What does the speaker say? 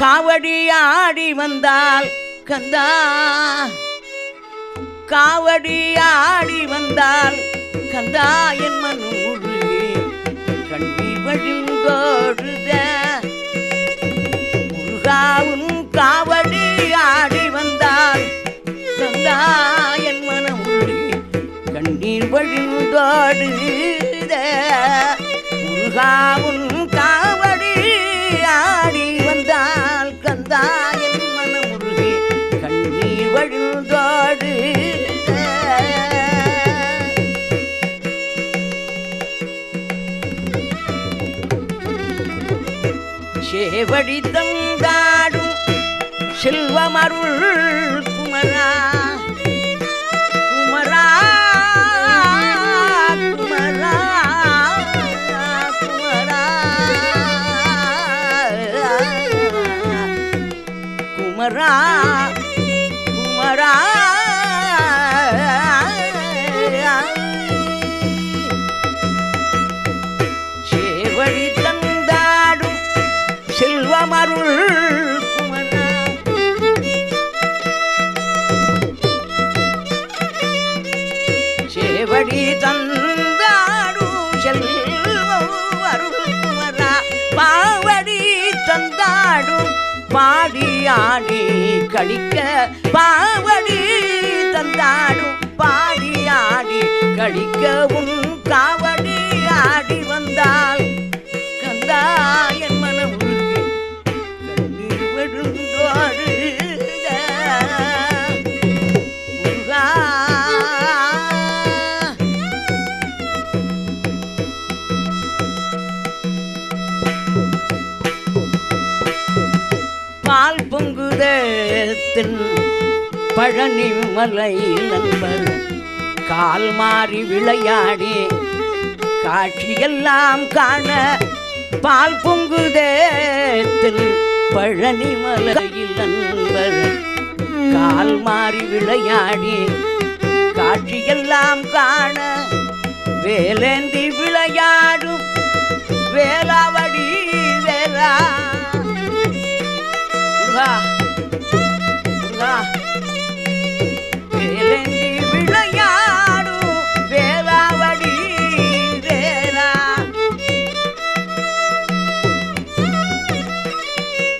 காவடி ஆடி வந்தால் கந்தா. காவடி ஆடி வந்தால் கந்தா என் மனூரு கண்ணீர் வழிந்தோடுத முருகாவும் காவடி ஆடி வந்தால் கந்தா என் மனம் உள்ளே கண்ணீர் வழிந்தோடுத முருகாவும் சேவடி தந்தாடும் செல்வமருள் குமரா. குமரா குமரா குமரா. குமரா குமரா. சேவடி தந்தாடும் செல்வம் அருள் பாவடி தந்தாடும் பாடி ஆடி கழிக்க. பாவடி தந்தாடும் பாடி ஆடி கழிக்க. உன் காவடி ஆடி பொங்குதத்தின் பழனி மலை நண்பர் கால் மாறி விளையாடி காட்சியெல்லாம் காண பால் பொங்குதத்தின் பழனி மலையில் நண்பர் கால் மாறி விளையாடி காட்சியெல்லாம் காண வேலேந்தி விளையாடும் வேளாவ